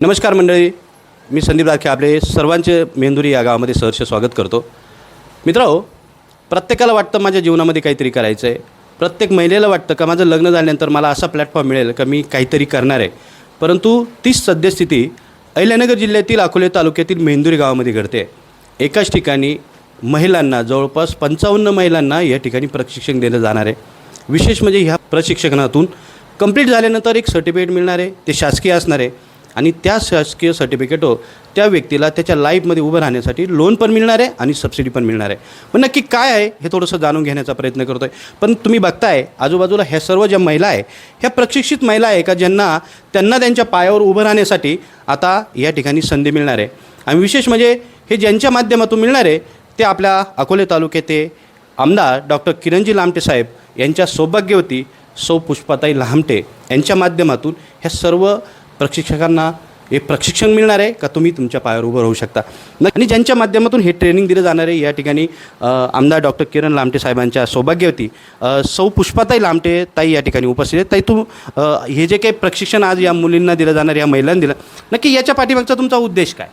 नमस्कार मंडळी. मी संदीप राखे आपले सर्वांचे मेंदुरी या गावामध्ये सहर्ष स्वागत करतो. मित्रांनो प्रत्येकाला वाटतं माझ्या जीवनामध्ये काहीतरी करायचं आहे प्रत्येक महिलेला वाटतं का माझं लग्न झाल्यानंतर मला असा प्लॅटफॉर्म मिळेल का मी काहीतरी करणार आहे. परंतु तीच सद्यस्थिती अहिल्यानगर जिल्ह्यातील अकोले तालुक्यातील मेंदुरी गावामध्ये घडते. एकाच ठिकाणी महिलांना जवळपास पंचावन्न महिलांना या ठिकाणी प्रशिक्षण दिलं जाणार आहे. विशेष म्हणजे ह्या प्रशिक्षणातून कंप्लीट झाल्यानंतर एक सर्टिफिकेट मिळणार आहे. ते शासकीय असणार आहे. आणि त्या शासकीय सर्टिफिकेटो हो, त्या व्यक्तीला त्याच्या लाईफमध्ये उभं राहण्यासाठी लोन पण मिळणार आहे आणि सबसिडी पण मिळणार आहे. पण नक्की काय आहे हे थोडंसं जाणून घेण्याचा प्रयत्न करतो आहे पण तुम्ही बघताय आजूबाजूला ह्या सर्व ज्या महिला आहे ह्या प्रशिक्षित महिला आहे का ज्यांना त्यांना त्यांच्या पायावर उभं राहण्यासाठी आता या ठिकाणी संधी मिळणार आहे. आणि विशेष म्हणजे हे ज्यांच्या माध्यमातून मिळणार आहे ते आपल्या अकोले तालुक्याचे आमदार डॉक्टर किरणजी लामटे साहेब यांच्या सौभाग्यवती सौ पुष्पाताई लामटे यांच्या माध्यमातून ह्या सर्व प्रशिक्षकांना हे प्रशिक्षण मिळणार आहे का तुम्ही तुमच्या पायावर उभं राहू शकता? आणि ज्यांच्या माध्यमातून हे ट्रेनिंग दिलं जाणार आहे या ठिकाणी आमदार डॉक्टर किरण लामटे साहेबांच्या सौभाग्यवती सौ पुष्पाताई लामटे ताई या ठिकाणी उपस्थित आहेत. ताई तू हे जे काही प्रशिक्षण आज या मुलींना दिलं जाणार या महिलांना दिलं नक्की याच्या पाठीमागचा तुमचा उद्देश काय?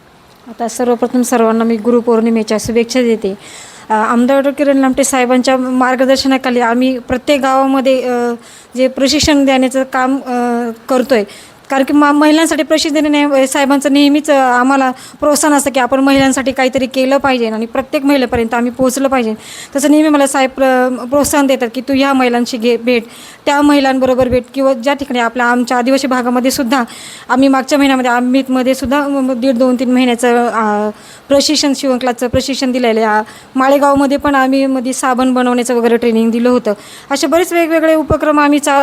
आता सर्वप्रथम सर्वांना मी गुरुपौर्णिमेच्या शुभेच्छा देते. आमदार डॉक्टर किरण लामटे साहेबांच्या मार्गदर्शनाखाली आम्ही प्रत्येक गावामध्ये जे प्रशिक्षण देण्याचं काम करतो आहे कारण की मा महिलांसाठी प्रशिक्षण देणे साहेबांचं नेहमीच आम्हाला प्रोत्साहन असतं की आपण महिलांसाठी काहीतरी केलं पाहिजे आणि प्रत्येक महिलेपर्यंत आम्ही पोहोचलं पाहिजे. तसं नेहमी मला साहेब प्र प्रोत्साहन देतात की तू ह्या महिलांशी घे भेट त्या महिलांबरोबर भेट किंवा ज्या ठिकाणी आपल्या आमच्या आदिवासी भागामध्ये सुद्धा आम्ही मागच्या महिन्यामध्ये अमितमध्ये सुद्धा दीड दोन तीन महिन्याचं प्रशिक्षण शिवंकलाचं प्रशिक्षण दिलेलं आहे. माळेगावमध्ये पण आम्ही मध्ये साबण बनवण्याचं वगैरे ट्रेनिंग दिलं होतं. असे बरेच वेगवेगळे उपक्रम आम्ही चा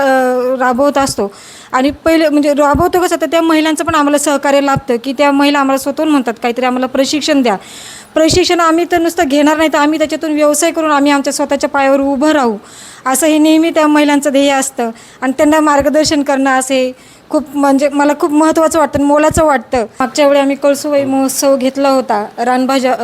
राबवत असतो. आणि पहिले म्हणजे राबवतो कसं तर त्या महिलांचं पण आम्हाला सहकार्य लाभतं की त्या महिला आम्हाला स्वतःहून म्हणतात काहीतरी आम्हाला प्रशिक्षण द्या. प्रशिक्षण आम्ही तर नुसतं घेणार नाही तर आम्ही त्याच्यातून व्यवसाय करून आम्ही आमच्या स्वतःच्या पायावर उभं राहू. असं हे नेहमी त्या महिलांचं ध्येय असतं. आणि त्यांना मार्गदर्शन करणं असे खूप म्हणजे मला खूप महत्त्वाचं वाटतं आणि मोलाचं वाटतं. मागच्या वेळी आम्ही कळसुबाई महोत्सव घेतला होता. रानभाज्या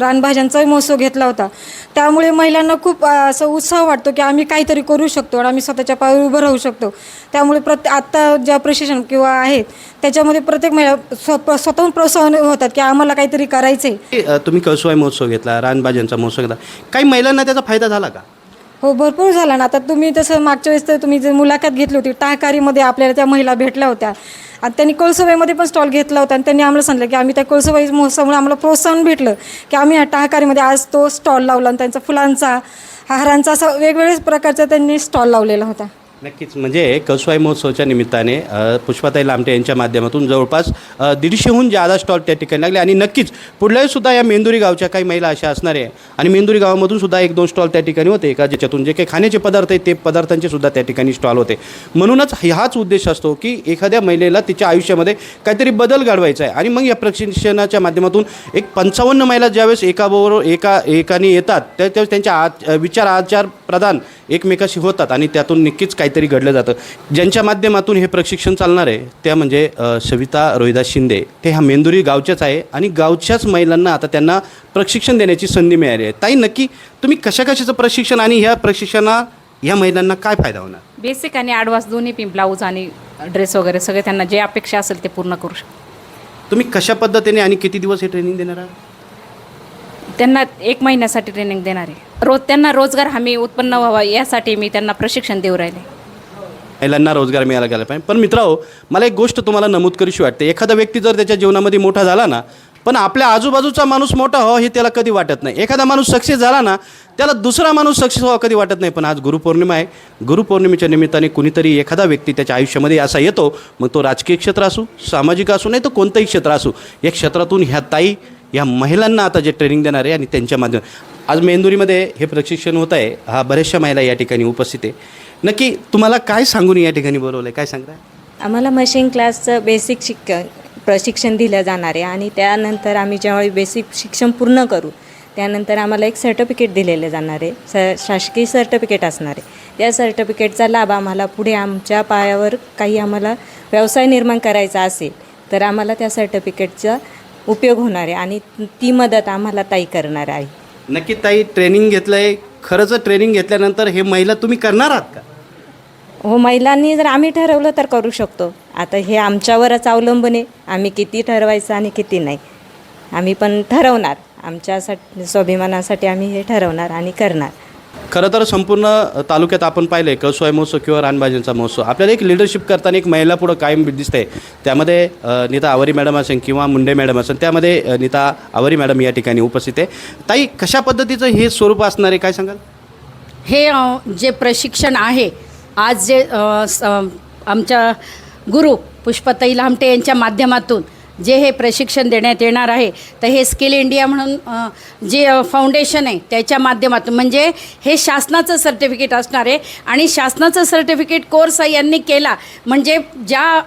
रानभाज्यांचाही महोत्सव घेतला होता. त्यामुळे महिलांना खूप असं उत्साह वाटतो की आम्ही काहीतरी करू शकतो आणि आम्ही स्वतःच्या पायावर उभं राहू शकतो. त्यामुळे प्रत्ये आत्ता ज्या प्रशिक्षण किंवा आहेत त्याच्यामध्ये प्रत्येक महिला स्व स्वतःहून प्रोत्साहन होतात की आम्हाला काहीतरी करायचं आहे तुम्ही कळसुबाई महोत्सव घेतला रानभाज्यांचा महोत्सव घेतला. काही महिलांना त्याचा फायदा झाला का? हो भरपूर झाला ना. आता तुम्ही तसं मागच्या वेळेस तर तुम्ही जे मुलाखत घेतली होती टाकारीमध्ये आपल्याला त्या महिला भेटल्या होत्या. आणि त्यांनी कळसुबाईमध्ये पण स्टॉल घेतला होता आणि त्यांनी आम्हाला सांगितलं की आम्ही त्या कळसुबाई महोत्सवामुळे आम्हाला प्रोत्साहन भेटलं की आम्ही या टाकारीमध्ये आज तो स्टॉल लावला आणि त्यांचा फुलांचा हारांचा असा वेगवेगळ्या प्रकारचा त्यांनी स्टॉल लावलेला होता. नक्कीच. म्हणजे कसवाई महोत्सवाच्या निमित्ताने पुष्पाताई लामटे यांच्या माध्यमातून जवळपास दीडशेहून जादा स्टॉल त्या ठिकाणी लागले. आणि नक्कीच पुढल्याही सुद्धा या मेंदुरी गावच्या काही महिला अशा असणार आहे. आणि मेंदुरी गावामधून सुद्धा एक दोन स्टॉल त्या ठिकाणी होते. का ज्याच्यातून जे काही खाण्याचे पदार्थ आहेत ते पदार्थांचे सुद्धा त्या ठिकाणी स्टॉल होते. म्हणूनच हाच उद्देश असतो की एखाद्या महिलेला तिच्या आयुष्यामध्ये काहीतरी बदल घडवायचा आहे. आणि मग या प्रशिक्षणाच्या माध्यमातून एक पंचावन्न महिला ज्यावेळेस एकाबरोबर एका एकाने येतात त्या त्यावेळेस त्यांच्या आ विचार आचार प्रदान एकमेकाशी होतात आणि त्यातून नक्कीच काहीतरी घडलं जातं. ज्यांच्या माध्यमातून हे प्रशिक्षण चालणार आहे त्या म्हणजे सविता रोहिदास शिंदे. ते ह्या मेंदुरी गावच्याच आहे आणि गावच्याच महिलांना आता त्यांना प्रशिक्षण देण्याची संधी मिळाली आहे. ताई नक्की तुम्ही कशा कशाचं प्रशिक्षण आणि ह्या प्रशिक्षणा ह्या महिलांना काय फायदा होणार? बेसिक आणि ॲडव्हान्स दोन्ही पी ब्लाऊज आणि ड्रेस वगैरे सगळे त्यांना जे अपेक्षा असेल ते पूर्ण करू शकतो तुम्ही कशा पद्धतीने आणि किती दिवस हे ट्रेनिंग देणार आहात? त्यांना एक महिन्यासाठी ट्रेनिंग देणार आहे. रोज त्यांना रोजगार हमी उत्पन्न व्हावा यासाठी मी त्यांना प्रशिक्षण देऊ राहिले. महिलांना रोजगार मिळायला गेला पाहिजे. पण मित्रांनो मला एक गोष्ट तुम्हाला नमूद करूशी वाटते. एखादा व्यक्ती जर त्याच्या जीवनामध्ये मोठा झाला ना पण आपल्या आजूबाजूचा माणूस मोठा हो हे त्याला कधी वाटत नाही. एखादा माणूस सक्सेस झाला ना त्याला दुसरा माणूस सक्सेस व्हावा कधी वाटत नाही. पण आज गुरुपौर्णिमा आहे. गुरुपौर्णिमेच्या निमित्ताने कुणीतरी एखादा व्यक्ती त्याच्या आयुष्यामध्ये असा येतो मग तो राजकीय क्षेत्र असू सामाजिक असू नाही तर कोणतंही क्षेत्र असू. या क्षेत्रातून ह्या ताई या महिलांना आता जे ट्रेनिंग देणार आहे आणि त्यांच्या माध्यम आज मेंदुरीमध्ये हे प्रशिक्षण होत आहे. हा बऱ्याचशा महिला या ठिकाणी उपस्थित आहे. नक्की तुम्हाला काय सांगून या ठिकाणी बोलवलं आहे काय सांगताय? आम्हाला मशीन क्लासचं बेसिक शिक प्रशिक्षण दिलं जाणार आहे आणि त्यानंतर आम्ही ज्यावेळी बेसिक शिक्षण पूर्ण करू त्यानंतर आम्हाला एक सर्टिफिकेट दिलेलं जाणार आहे. स शासकीय सर्टिफिकेट असणार आहे. त्या सर्टिफिकेटचा लाभ आम्हाला पुढे आमच्या पायावर काही आम्हाला व्यवसाय निर्माण करायचा असेल तर आम्हाला त्या सर्टिफिकेटचा उपयोग होणार आहे आणि ती मदत आम्हाला ताई करणार आहे. नक्की ताई ट्रेनिंग घेतलं आहे खरंच ट्रेनिंग घेतल्यानंतर हे महिला तुम्ही करणार आहात का? हो महिलांनी जर आम्ही ठरवलं तर करू शकतो. आता हे आमच्यावरच अवलंबून आहे. आम्ही किती ठरवायचं आणि किती नाही. आम्ही पण ठरवणार. आमच्यासाठी स्वाभिमानासाठी आम्ही हे ठरवणार आणि करणार. खरं तर संपूर्ण तालुक्यात आपण पाहिलं आहे कळसोय महोत्सव किंवा रानभाज्यांचा महोत्सव. आपल्याला एक लिडरशिप करताना एक महिला पुढं कायम दिसते. त्यामध्ये नीता आवरी मॅडम असेल किंवा मुंडे मॅडम असेल त्यामध्ये नीता आवरी मॅडम या ठिकाणी उपस्थित आहे. ताई कशा पद्धतीचं हे स्वरूप असणार आहे काय सांगाल? हे जे प्रशिक्षण आहे आज जे स- आमच्या गुरु पुष्पताई लामटे यांच्या माध्यमातून जे हे प्रशिक्षण देण्यात येणार आहे तर हे स्किल इंडिया म्हणून जे फाउंडेशन आहे त्याच्या माध्यमातून म्हणजे हे शासनाचं सर्टिफिकेट असणार आहे. आणि शासनाचं सर्टिफिकेट कोर्स यांनी केला म्हणजे ज्या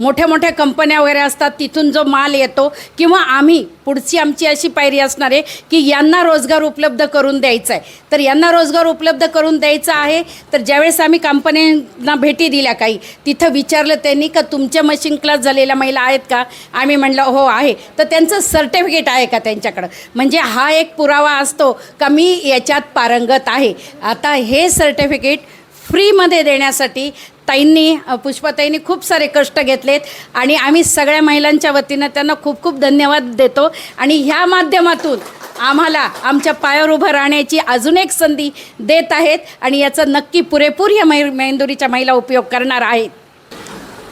मोठ्या मोठ्या कंपन्या वगैरे असतात तिथून जो माल येतो किंवा आम्ही पुढची आमची अशी पायरी असणार आहे की यांना रोजगार उपलब्ध करून द्यायचा आहे. तर यांना रोजगार उपलब्ध करून द्यायचा आहे तर ज्यावेळेस आम्ही कंपन्यांना भेटी दिल्या काही तिथं विचारलं त्यांनी का तुमच्या मशीन क्लास झालेल्या महिला आहेत का? आम्ही म्हणलं हो आहे. तर त्यांचं सर्टिफिकेट आहे का त्यांच्याकडं? म्हणजे हा एक पुरावा असतो का मी याच्यात पारंगत आहे. आता हे सर्टिफिकेट फ्रीमध्ये देण्यासाठी ताईंनी पुष्पाताईंनी खूप सारे कष्ट घेतलेत आणि आम्ही सगळ्या महिलांच्या वतीनं त्यांना खूप खूप धन्यवाद देतो. आणि ह्या माध्यमातून आम्हाला आमच्या पायावर उभं राहण्याची अजून एक संधी देत आहेत आणि याचा नक्की पुरेपूर या मै मेंदुरीच्या महिला उपयोग करणार आहेत.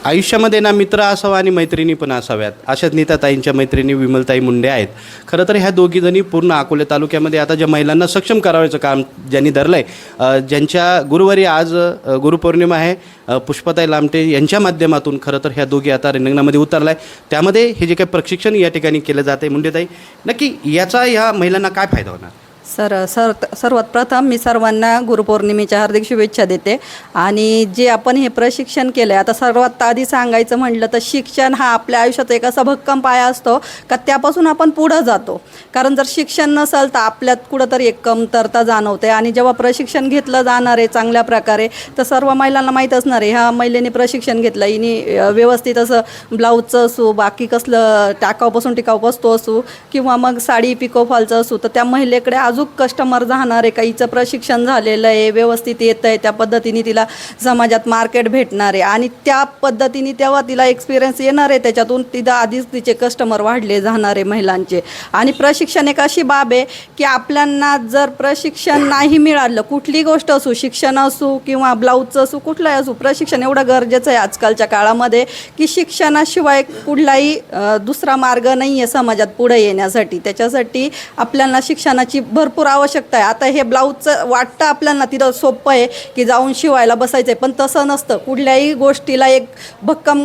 आयुष्यामध्ये ना मित्र असावा आणि मैत्रिणी पण असाव्यात. अशाच नीताताईंच्या मैत्रिणी विमलताई मुंडे आहेत. खरं तर ह्या दोघीजणी पूर्ण अकोले तालुक्यामध्ये आता ज्या महिलांना सक्षम करावायचं काम ज्यांनी धरलं आहे ज्यांच्या गुरुवारी आज गुरुपौर्णिमा आहे पुष्पाताई लामटे यांच्या माध्यमातून खरं तर ह्या दोघी आता रिंगणामध्ये उतरला आहे त्यामध्ये हे जे काही प्रशिक्षण या ठिकाणी केलं जात आहे मुंडेताई नक्की याचा ह्या महिलांना काय फायदा होणार? सर सर सर्वात प्रथम मी सर्वांना गुरुपौर्णिमेच्या हार्दिक शुभेच्छा देते. आणि जे आपण हे प्रशिक्षण केलं आहे आता सर्वात आधी सांगायचं म्हटलं तर शिक्षण हा आपल्या आयुष्यात एक असा भक्कम पाया असतो का त्यापासून आपण पुढं जातो. कारण जर शिक्षण नसेल तर आपल्यात कुठंतरी एक कमतरता जाणवते आणि जेव्हा प्रशिक्षण घेतलं जाणार आहे चांगल्या प्रकारे तर सर्व महिलांना माहीत असणार आहे. ह्या महिलेने प्रशिक्षण घेतलं हिने व्यवस्थित असं ब्लाऊजचं असू बाकी कसलं टाकावपासून टिकाऊ बसतो असू किंवा मग साडी पिको फॉलचं असू तर त्या महिलेकडे अजून कस्टमर जाणार आहे का हिचं प्रशिक्षण झालेलं आहे व्यवस्थित येतं आहे त्या पद्धतीने तिला समाजात मार्केट भेटणार आहे. आणि त्या पद्धतीने तेव्हा तिला एक्सपिरियन्स येणार आहे त्याच्यातून तिथं आधीच तिचे कस्टमर वाढले जाणार आहे महिलांचे. आणि प्रशिक्षण एक अशी बाब आहे की आपल्यांना जर प्रशिक्षण नाही मिळालं कुठली गोष्ट असू शिक्षण असू किंवा ब्लाऊजचं असू कुठलंही असू प्रशिक्षण एवढं गरजेचं आहे आजकालच्या काळामध्ये की शिक्षणाशिवाय कुठलाही दुसरा मार्ग नाही आहे समाजात पुढे येण्यासाठी. त्याच्यासाठी आपल्याला शिक्षणाची भरपूर भरपूर आवश्यकता आहे. आता हे ब्लाऊजचं वाटतं आपल्याला तिथं सोपं आहे की जाऊन शिवायला बसायचं आहे पण तसं नसतं. कुठल्याही गोष्टीला एक भक्कम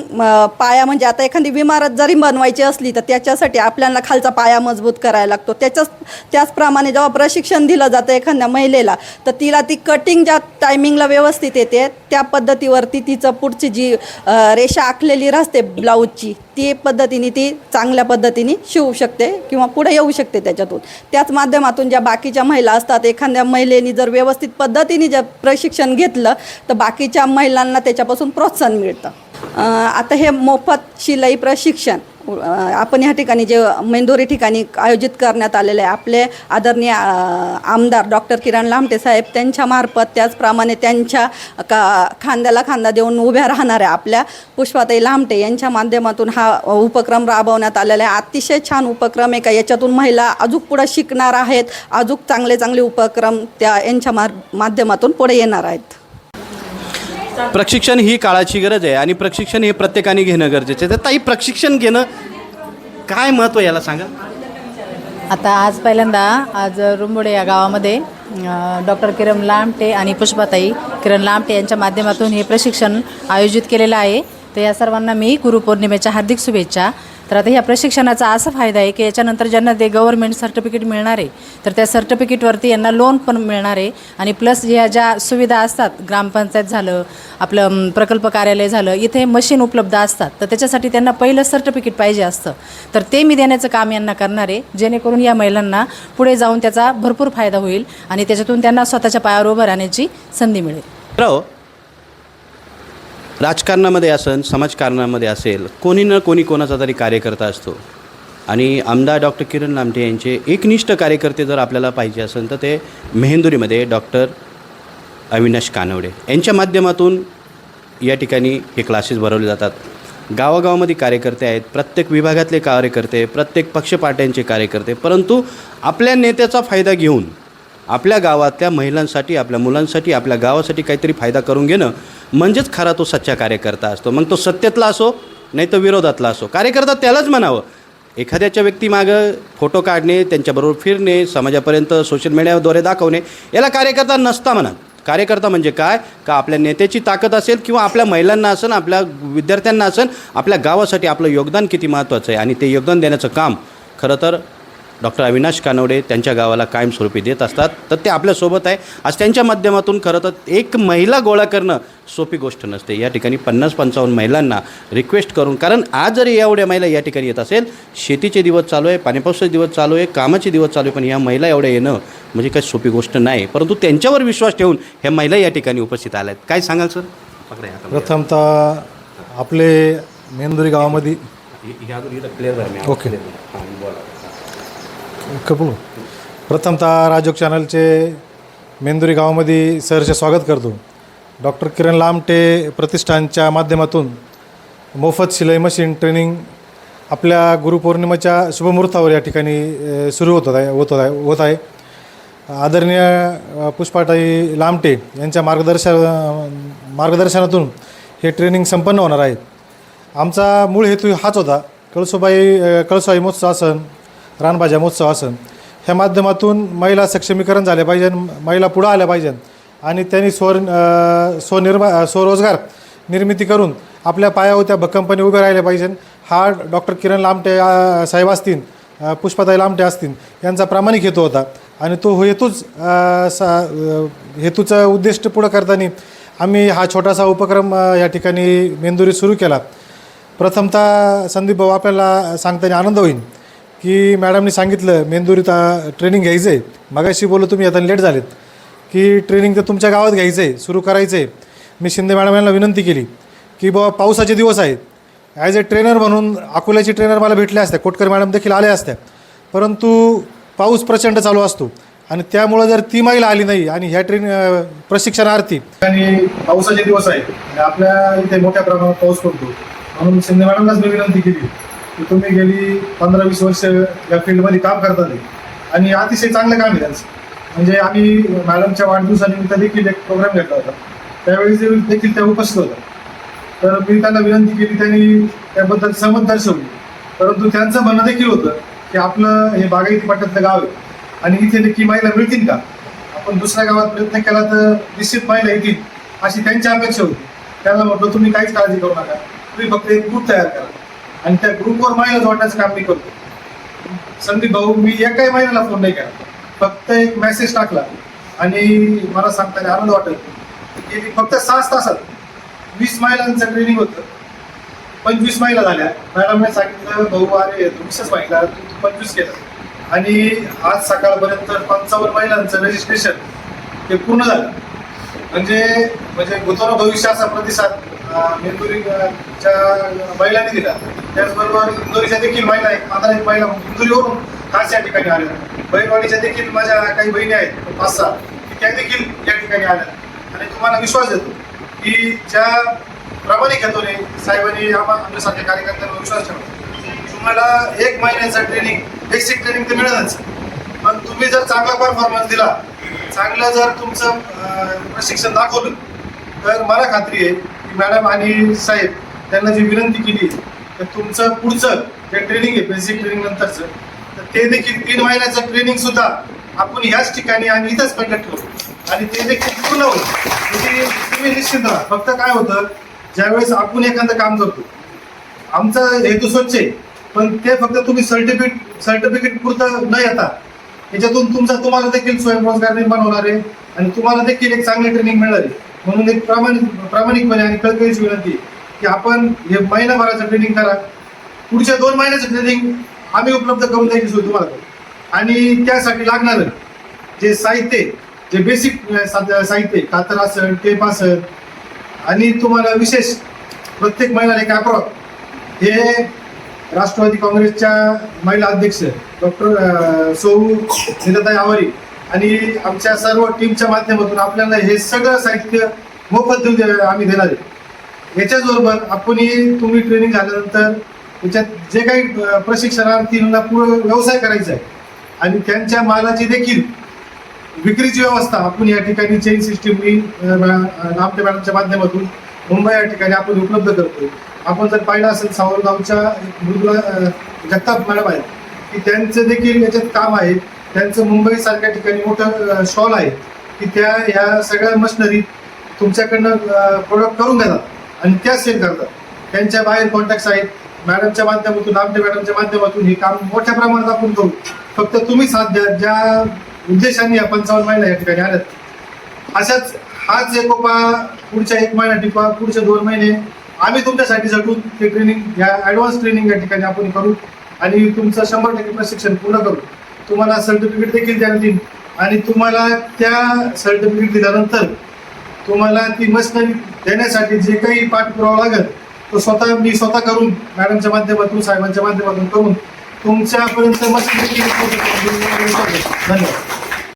पाया म्हणजे आता एखादी इमारत जरी बनवायची असली तर त्याच्यासाठी आपल्याला खालचा पाया मजबूत करायला लागतो. त्याच्याच त्याचप्रमाणे जेव्हा प्रशिक्षण दिलं जातं एखाद्या महिलेला तर तिला ती कटिंग ज्या टायमिंगला व्यवस्थित येते त्या पद्धतीवरती तिचं पुढची जी रेषा आखलेली राहते ब्लाऊजची ती पद्धतीने ती चांगल्या पद्धतीने शिवू शकते किंवा पुढे येऊ शकते त्याच्यातून. त्याच माध्यमातून ज्या बाकीच्या महिला असतात एखाद्या महिलेनी जर व्यवस्थित पद्धतीने जर प्रशिक्षण घेतलं तर बाकीच्या महिलांना त्याच्यापासून प्रोत्साहन मिळतं. आता हे मोफत शिलाई प्रशिक्षण. आपण ह्या ठिकाणी जे मेंदोरी ठिकाणी आयोजित करण्यात आलेले आहे आपले आदरणीय आमदार डॉक्टर किरण लामटे साहेब त्यांच्यामार्फत त्याचप्रमाणे त्यांच्या का खांद्याला खांदा देऊन उभ्या राहणाऱ्या आपल्या पुष्पाताई लामटे यांच्या माध्यमातून हा उपक्रम राबवण्यात आलेला आहे. अतिशय छान उपक्रम आहे का? याच्यातून महिला अजून पुढं शिकणार आहेत अजून चांगले चांगले उपक्रम त्या यांच्या मार माध्यमातून पुढे येणार आहेत. प्रशिक्षण ही काळाची गरज आहे आणि प्रशिक्षण हे प्रत्येकाने घेणं गरजेचं आहे. तर ताई प्रशिक्षण घेणं काय महत्त्व आहे याला सांगा? आता आज पहिल्यांदा आज रुंबोडे या गावामध्ये डॉक्टर किरण लामटे आणि पुष्पाताई किरण लामटे यांच्या माध्यमातून हे प्रशिक्षण आयोजित केलेलं आहे. तर या सर्वांना मी गुरुपौर्णिमेच्या हार्दिक शुभेच्छा. तर आता ह्या प्रशिक्षणाचा असा फायदा आहे की याच्यानंतर ज्यांना ते गव्हर्नमेंट सर्टिफिकेट मिळणार आहे तर त्या सर्टिफिकेटवरती यांना लोन पण मिळणार आहे. आणि प्लस ह्या ज्या सुविधा असतात ग्रामपंचायत झालं आपलं प्रकल्प कार्यालय झालं इथे मशीन उपलब्ध असतात तर त्याच्यासाठी त्यांना पहिलं सर्टिफिकेट पाहिजे असतं. तर ते मी देण्याचं काम यांना करणार आहे जेणेकरून या महिलांना पुढे जाऊन त्याचा भरपूर फायदा होईल आणि त्याच्यातून त्यांना स्वतःच्या पायावर उभं राहण्याची संधी मिळेल. राजकारणामध्ये असेल समाजकारणामध्ये असेल कोणी ना कोणी कोणाचा तरी कार्यकर्ता असतो. आणि आमदार डॉक्टर किरण लामटे यांचे एकनिष्ठ कार्यकर्ते जर आपल्याला पाहिजे असेल तर ते मेहेंदुरीमध्ये डॉक्टर अविनाश कानवडे. यांच्या माध्यमातून या ठिकाणी हे क्लासेस भरवले जातात. गावागावामध्ये कार्यकर्ते आहेत प्रत्येक विभागातले कार्यकर्ते प्रत्येक पक्षपाट्यांचे कार्यकर्ते परंतु आपल्या नेत्याचा फायदा घेऊन आपल्या गावातल्या महिलांसाठी आपल्या मुलांसाठी आपल्या गावासाठी काहीतरी फायदा करून घेणं म्हणजेच खरा तो सच्चा कार्यकर्ता असतो. मग तो सत्तेतला असो नाही तर विरोधातला असो. कार्यकर्ता त्यालाच म्हणावं. एखाद्याच्या व्यक्तीमागं फोटो काढणे त्यांच्याबरोबर फिरणे समाजापर्यंत सोशल मीडियाद्वारे दाखवणे याला कार्यकर्ता नसता म्हणत. कार्यकर्ता म्हणजे काय? का आपल्या नेत्याची ताकद असेल किंवा आपल्या महिलांना असेल आपल्या विद्यार्थ्यांना असेल आपल्या गावासाठी आपलं योगदान किती महत्त्वाचं आहे आणि ते योगदान देण्याचं काम खरं तर डॉक्टर अविनाश कानवडे त्यांच्या गावाला कायमस्वरूपी देत असतात. तर ते आपल्यासोबत आहे. आज त्यांच्या माध्यमातून खरं तर एक महिला गोळा करणं सोपी गोष्ट नसते. या ठिकाणी पन्नास पंचावन्न महिलांना रिक्वेस्ट करून कारण आज जरी एवढ्या महिला या ठिकाणी येत असेल शेतीचे दिवस चालू आहे पाणीपावसाचे दिवस चालू आहे कामाचे दिवस चालू आहे पण या महिला एवढ्या येणं म्हणजे काही सोपी गोष्ट नाही. परंतु त्यांच्यावर विश्वास ठेवून ह्या महिला या ठिकाणी उपस्थित आल्या आहेत काय सांगाल सर. प्रथमतः आपले मेंदुरी गावामध्ये. ओके. कबूल. कपूर प्रथमतः राजोग चॅनलचे मेंदुरी गावामध्ये सहर्ष स्वागत करतो. डॉक्टर किरण लामटे प्रतिष्ठानच्या माध्यमातून मोफत शिलाई मशीन ट्रेनिंग आपल्या गुरुपौर्णिमेच्या शुभमुहूर्तावर या ठिकाणी सुरू होत आहे होत आहे होत आहे. आदरणीय पुष्पाटाई लामटे यांच्या मार्गदर्शन मार्गदर्शनातून हे ट्रेनिंग संपन्न होणार आहे. आमचा मूळ हेतू हाच होता. कळसोबाई कळसोबाई महोत्सव सण रानभाज्या महोत्सव असन. ह्या माध्यमातून महिला सक्षमीकरण झाले पाहिजे महिला पुढं आल्या पाहिजे. आणि त्यांनी स्वर स्वनिर्मा स्वरोजगार निर्मिती करून आपल्या पायावर त्या भक्कमपणे उभे राहिले पाहिजे. हा डॉक्टर किरण लामटे साहेब असतील पुष्पाताई लामटे असतील यांचा प्रामाणिक हेतू होता. आणि तो हेतूच सा हेतूचं उद्दिष्ट पुढं करताना आम्ही हा छोटासा उपक्रम या ठिकाणी मेंदुरी सुरू केला. प्रथमतः संदीप भाऊ आपल्याला सांगताना आनंद होईल. की मॅडमनी सांगितलं मेंदुरीत ट्रेनिंग घ्यायचं आहे मगाशी बोललो तुम्ही आता लेट झालेत. की ट्रेनिंग तर तुमच्या गावात घ्यायचं आहे सुरू करायचं आहे मी शिंदे मॅडम यांना विनंती केली की बाबा पावसाचे दिवस आहेत. ॲज अ ट्रेनर म्हणून अकोल्याची ट्रेनर मला भेटल्या असत्या कोटकर मॅडम देखील आल्या असत्या. परंतु पाऊस प्रचंड चालू असतो. आणि त्यामुळं जर ती महिला आली नाही आणि ह्या ट्रेन प्रशिक्षणार्थी आणि पावसाचे दिवस आहेत आपल्या इथे मोठ्या प्रमाणात पाऊस पडतो. म्हणून शिंदे मॅडमलाच मी विनंती केली. की तुम्ही गेली पंधरा वीस वर्ष या फील्डमध्ये काम करतात आणि अतिशय चांगलं काम आहे त्यांचं. म्हणजे आम्ही मॅडमच्या वाढदिवसानिमित्त देखील एक प्रोग्राम घेतला होता. त्यावेळी जे देखील त्या उपस्थित होत्या तर मी त्यांना विनंती केली त्यांनी त्याबद्दल सहमत दर्शवली. परंतु त्यांचं म्हणणं देखील होतं की आपलं हे बागायती पट्ट्यातलं गाव आहे. आणि इथे देखील महिला मिळतील का? आपण दुसऱ्या गावात प्रयत्न केला तर निश्चित महिला येतील अशी त्यांची अपेक्षा होती. त्यांना म्हटलं तुम्ही काहीच काळजी करू नका. तुम्ही फक्त एक ग्रुप तयार करा. आणि त्या ग्रुपवर महिला जोडण्याचं काम मी करतो. संदीप भाऊ मी एकाही महिन्याला फोन नाही केला फक्त एक मेसेज टाकला. आणि मला सांगताना आनंद वाटत की फक्त सहा तासात वीस महिलांचं ट्रेनिंग होतं. पंचवीस महिला झाल्या. मॅडमने सांगितलं भाऊ अरे तुमच्याच महिला तू पंचवीस केलं. आणि आज सकाळपर्यंत पंचावन्न महिलांचं रजिस्ट्रेशन ते पूर्ण झालं. म्हणजे म्हणजे गुंतवणूक भविष्य असा प्रतिसाद मेंदुरीच्या महिलांनी दिला. त्याचबरोबर इंदोरीच्या देखील महिला आहेत. पंधरा एक महिला इंदुरीवरून खास या ठिकाणी आल्या बैलवाडीच्या देखील माझ्या काही बहिणी आहेत पाच सहा. त्या देखील या ठिकाणी आल्या आणि तुम्हाला विश्वास देतो की ज्या प्रमाणिक हेतूने साहेबांनी आमच्यासारख्या कार्यकर्त्यांवर विश्वास ठेवला. तुम्हाला एक महिन्याचं ट्रेनिंग बेसिक ट्रेनिंग तर मिळेलच. पण तुम्ही जर चांगला परफॉर्मन्स दिला चांगलं जर तुमचं प्रशिक्षण दाखवलं तर मला खात्री आहे मॅडम आणि साहेब त्यांना जी विनंती केली तर तुमचं पुढचं जे ट्रेनिंग आहे बेसिक ट्रेनिंग नंतरचं तर ते देखील तीन महिन्याचं ट्रेनिंग सुद्धा आपण ह्याच ठिकाणी आणि इथंच कंडक्ट करू. आणि ते देखील पूर्ण होईल. तुम्ही निश्चित राहा. फक्त काय होतं ज्यावेळेस आपण एखादं काम करतो आमचा हेतू स्वच्छ आहे पण ते फक्त तुम्ही सर्टिफिकेट सर्टिफिकेट पुरतं न येता याच्यातून तुमचा तुम्हाला देखील स्वयंरोजगार निर्माण होणार आहे आणि तुम्हाला देखील एक चांगली ट्रेनिंग मिळणार आहे. म्हणून एक प्रामाणिक प्रामाणिकपणे आणि कळकळीची विनंती की आपण हे महिनाभराचं ट्रेनिंग करा. पुढच्या दोन महिन्याचं ट्रेनिंग आम्ही उपलब्ध करून द्यायची सोय तुम्हाला आणि त्यासाठी लागणारं जे साहित्य जे बेसिक साहित्य कातर असेल टेप असेल आणि तुम्हाला विशेष प्रत्येक महिला एक अप्रॉप हे राष्ट्रवादी काँग्रेसच्या महिला अध्यक्ष डॉक्टर सौ निलताई आवारी आणि आमच्या सर्व टीमच्या माध्यमातून आपल्याला हे सगळं साहित्य मोफत देऊ दे- आम्ही देणार आहे. याच्याचबरोबर आपण तुम्ही ट्रेनिंग झाल्यानंतर याच्यात जे काही प्रशिक्षणार्थींना पूर्ण व्यवसाय करायचा आहे आणि त्यांच्या मालाची देखील विक्रीची व्यवस्था आपण या ठिकाणी चेन सिस्टीम मी नामटे मॅडमच्या माध्यमातून मुंबई या ठिकाणी आपण उपलब्ध करतो आपण जर पाहिलं असेल सावरगावच्या मृदुला जगताप मॅडम आहेत की त्यांचं देखील याच्यात काम आहे. त्यांचं मुंबईसारख्या ठिकाणी मोठं स्टॉल आहे की त्या ह्या सगळ्या मशिनरी तुमच्याकडनं प्रोडक्ट करून घेतात आणि त्या सेल करतात. त्यांच्या बाहेर कॉन्टॅक्ट आहेत. मॅडमच्या माध्यमातून आमच्या मॅडमच्या माध्यमातून हे काम मोठ्या प्रमाणात आपण करू. फक्त तुम्ही साथ द्या. ज्या उद्देशाने या पंचावन्न महिला या ठिकाणी आल्यात. अशाच हाच एकोपा पुढच्या एक महिना टिपा पुढचे दोन महिने आम्ही तुमच्यासाठी झटून ते ट्रेनिंग या ॲडव्हान्स ट्रेनिंग या ठिकाणी आपण करू आणि तुमचं शंभर टक्के प्रशिक्षण पूर्ण करू. तुम्हाला सर्टिफिकेट देखील द्यावी आणि तुम्हाला त्या सर्टिफिकेट दिल्यानंतर तुम्हाला ती मशनरी देण्यासाठी जे काही पाठपुरावा लागेल तो स्वतः मी स्वतः करून मॅडमच्या माध्यमातून साहेबांच्या माध्यमातून करून तुमच्यापर्यंत मशनरी धन्यवाद.